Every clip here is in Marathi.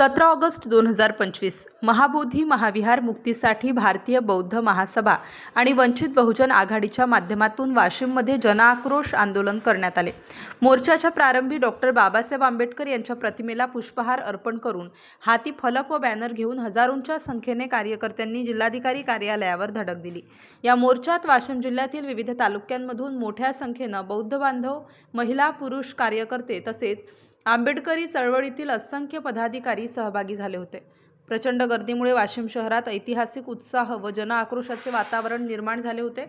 सतरा ऑगस्ट दोन हजार पंचवीस महाबोधी महाविहार मुक्तीसाठी भारतीय बौद्ध महासभा आणि वंचित बहुजन आघाडीच्या माध्यमातून वाशिममध्ये जनआक्रोश आंदोलन करण्यात आले. मोर्चाच्या प्रारंभी डॉक्टर बाबासाहेब आंबेडकर यांच्या प्रतिमेला पुष्पहार अर्पण करून हाती फलक व बॅनर घेऊन हजारोंच्या संख्येने कार्यकर्त्यांनी जिल्हाधिकारी कार्यालयावर धडक दिली. या मोर्चात वाशिम जिल्ह्यातील विविध तालुक्यांमधून मोठ्या संख्येनं बौद्ध बांधव महिला पुरुष कार्यकर्ते तसेच आंबेडकरी चळवळीतील असंख्य पदाधिकारी सहभागी झाले होते. प्रचंड गर्दीमुळे वाशिम शहरात ऐतिहासिक उत्साह व जनआक्रोशाचे वातावरण निर्माण झाले होते.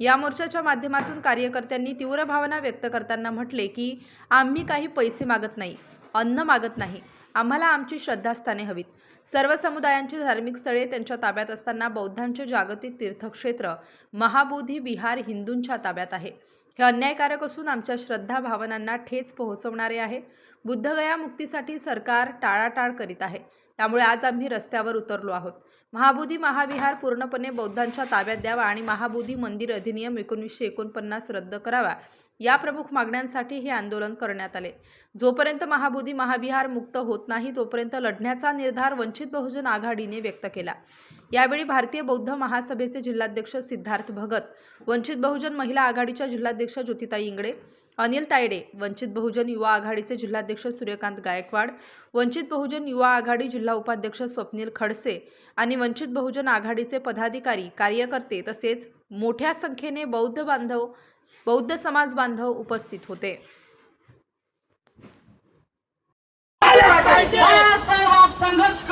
या मोर्चाच्या माध्यमातून कार्यकर्त्यांनी तीव्र भावना व्यक्त करताना म्हटले की आम्ही काही पैसे मागत नाही अन्न मागत नाही. आम्हाला आमची श्रद्धास्थाने हवीत. सर्व समुदायांची धार्मिक स्थळे त्यांच्या ताब्यात असताना बौद्धांचे जागतिक तीर्थक्षेत्र महाबोधी विहार हिंदूंच्या ताब्यात आहे. हे अन्यायकारक असून आमच्या श्रद्धा भावनांना ठेच पोहोचवणारे आहे. बुद्धगया मुक्तीसाठी सरकार टाळाटाळ करीत आहे. त्यामुळे आज आम्ही रस्त्यावर उतरलो आहोत. महाबोधी महाविहार पूर्णपणे बौद्धांच्या ताब्यात द्यावा आणि महाबोधी मंदिर अधिनियम एकोणीसशे एकोणपन्नास रद्द करावा या प्रमुख मागण्यांसाठी हे आंदोलन करण्यात आले. जोपर्यंत महाबोधी महाविहार मुक्त होत नाही तोपर्यंत लढण्याचा निर्धार वंचित बहुजन आघाडीने व्यक्त केला. यावेळी भारतीय बौद्ध महासभेचे जिल्हाध्यक्ष सिद्धार्थ भगत वंचित बहुजन महिला आघाडीच्या जिल्हाध्यक्ष ज्योतिताई इंगळे अनिल तायडे वंचित बहुजन युवा आघाडीचे जिल्हाध्यक्ष सूर्यकांत गायकवाड वंचित बहुजन युवा आघाडी जिल्हा उपाध्यक्ष स्वप्नील खडसे आणि वंचित बहुजन आघाडीचे पदाधिकारी कार्यकर्ते तसेच मोठ्या संख्येने बौद्ध बांधव बौद्ध समाज बांधव उपस्थित होते. संघर्ष